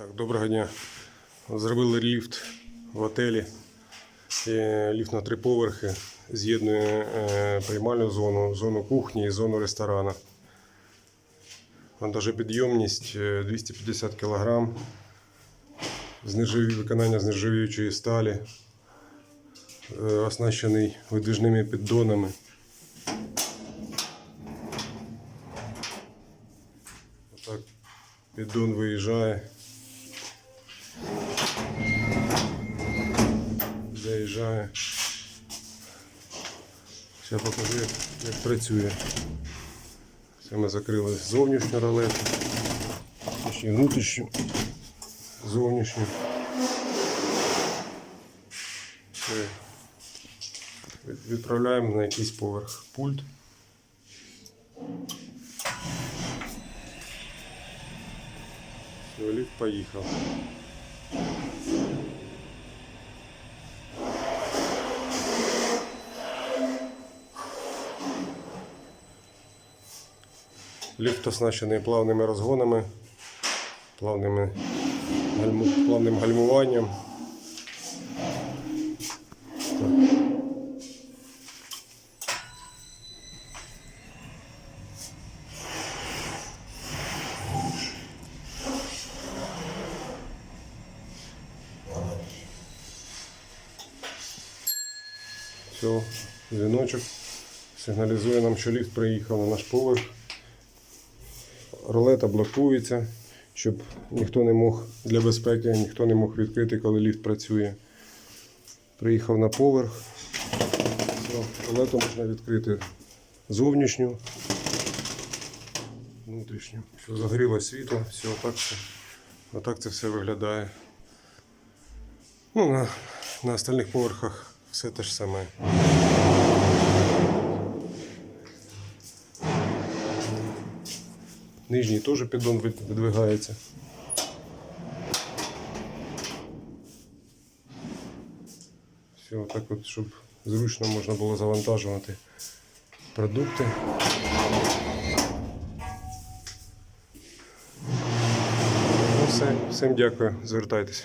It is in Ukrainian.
Так, доброго дня. Зробили ліфт в готелі. Е, Ліфт на три поверхи. З'єднує е, приймальну зону, зону кухні і зону ресторану. Вантажопідйомність е, 250 кг. З виконання з нержавіючої сталі. Е, Оснащений видвижними піддонами. Отак піддон виїжджає. Заїжджає. Зараз покажу, як, як працює. Це ми закрили зовнішню ролету, точніше внутрішню, зовнішню. Все. Відправляємо на якийсь поверх пульт. Все, ліфт поїхав. Ліфт оснащений плавними розгонами, плавними, плавним гальмуванням. Так. Все, дзвіночок сигналізує нам, що ліфт приїхав на наш поверх. Ролета блокується, щоб ніхто не мог для безпеки, ніхто не мог відкрити, коли ліфт працює. Приїхав на поверх. Все, ролету можна відкрити зовнішню, внутрішню. Все, загоріло світло, все, отак, все, отак це все виглядає. Ну, на, на остальних поверхах все те ж саме. Нижній теж піддон вид- видвигається. Все, отак от, щоб зручно можна було завантажувати продукти. Ну, все, всім дякую, звертайтеся.